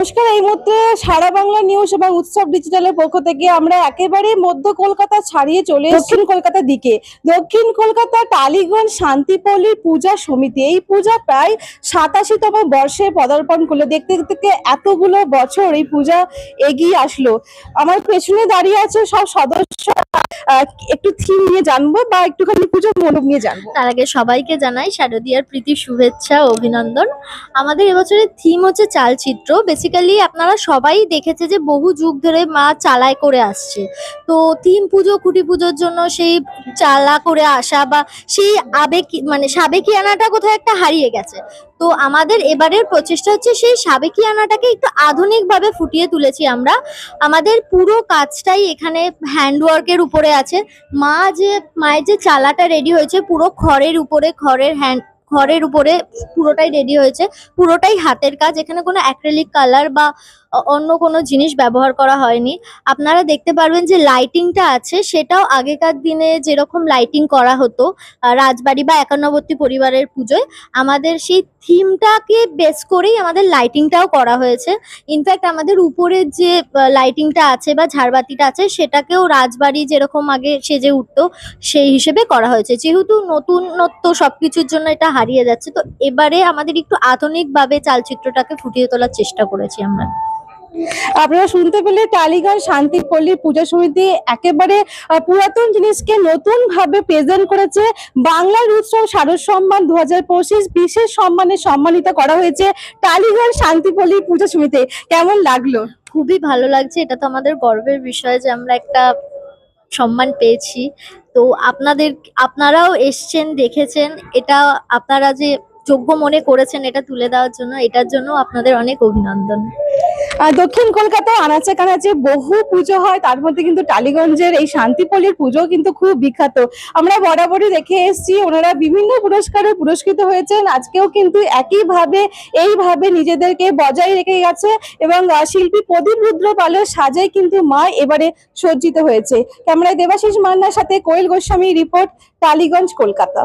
নমস্কার এই মুহূর্তে সারা বাংলা নিউজ এবং উৎসব ডিজিটালের পক্ষ থেকে আমরা একেবারে মধ্য কলকাতা ছাড়িয়ে চলে দক্ষিণ কলকাতার দিকে। দক্ষিণ কলকাতা টালিগঞ্জ শান্তিপল্লীর পূজা সমিতি। এই পূজা প্রায় সাতাশিতম বর্ষে পদার্পণ করল। দেখতে দেখতে এতগুলো বছর এই পূজা এগিয়ে আসলো। আমার পেছনে দাঁড়িয়ে আছে সব সদস্য। একটু থিম নিয়ে জানব বা একটুখানি পুজোর মণ্ডপ নিয়ে জানব? তার আগে সবাইকে জানাই শারদীয়ার প্রীতি শুভেচ্ছা অভিনন্দন। আমাদের এবছরের থিম হচ্ছে চালচিত্র। বেসিক্যালি আপনারা সবাই দেখেছে যে বহু যুগ ধরে মা চালায় করে আসছে। তো থিম পুজো, খুঁটি পুজোর জন্য সেই চালা করে আসা বা সেই আবেগ মানে সাবেকিয়ানাটা কোথাও একটা হারিয়ে গেছে। তো আমাদের এবারের প্রচেষ্টা হচ্ছে সেই সাবেকিয়ানাটাকে একটু আধুনিকভাবে ফুটিয়ে তুলেছি আমরা। আমাদের পুরো কাজটাই এখানে হ্যান্ডওয়ার্কের উপরে আছে। মা যে, মায়ের যে চালাটা রেডি হয়েছে পুরো খড়ের উপরে, খড়ের হ্যান্ড খড়ের উপরে পুরোটাই রেডি হয়েছে। পুরোটাই হাতের কাজ। এখানে কোনো অ্যাক্রেলিক কালার বা অন্য কোনো জিনিস ব্যবহার করা হয়নি। আপনারা দেখতে পারবেন যে লাইটিংটা আছে, সেটাও আগেকার দিনে যেরকম লাইটিং করা হতো রাজবাড়ি বা একান্নবর্তী পরিবারের পুজোয়, আমাদের সেই থিমটাকে বেস করেই আমাদের লাইটিংটাও করা হয়েছে। ইনফ্যাক্ট আমাদের উপরের যে লাইটিংটা আছে বা ঝাড়বাতিটা আছে, সেটাকেও রাজবাড়ি যেরকম আগে সেজে উঠতো, সেই হিসেবে করা হয়েছে। যেহেতু নতুনত্ব সবকিছুর জন্য এটা হারিয়ে যাচ্ছে, তো এবারে আমাদের একটু আধুনিকভাবে চালচিত্রটাকে ফুটিয়ে তোলার চেষ্টা করেছি আমরা। আপনারা শুনতে পেলে টালিগঞ্জ শান্তিপল্লী পূজা সমিতি একেবারে পুরাতন জিনিসকে নতুন ভাবে প্রেজেন্ট করেছে। বাংলার উৎসব শারদ সম্মান দু হাজার পঁচিশ বিশেষ সম্মানে সম্মানিত করা হয়েছে টালিগঞ্জ শান্তিপল্লী পূজা সমিতি। কেমন লাগল? খুবই ভালো লাগছে। এটা তো আমাদের গর্বের বিষয় যে আমরা একটা সম্মান পেয়েছি। তো আপনাদের, আপনারাও এসছেন, দেখেছেন। এটা আপনারা যে যোগ্য মনে করেছেন এটা তুলে দেওয়ার জন্য, এটার জন্য আপনাদের অনেক অভিনন্দন। দক্ষিণ কলকাতায় আনাচে কানাচে বহু পুজো হয়। তার মধ্যে কিন্তু টালিগঞ্জের এই শান্তিপল্লীর পুজো কিন্তু খুব বিখ্যাত। আমরা বরাবরই দেখে এসেছি, ওনারা বিভিন্ন পুরস্কারে পুরস্কৃত হয়েছেন। আজকেও কিন্তু একইভাবে, এইভাবে নিজেদেরকে বজায় রেখে গেছে এবং শিল্পী প্রদীপ রুদ্র পালের সাজাই কিন্তু মা এবারে সজ্জিত হয়েছে। ক্যামেরায় দেবাশিস মান্নার সাথে কোয়েল গোস্বামী রিপোর্ট, টালিগঞ্জ, কলকাতা।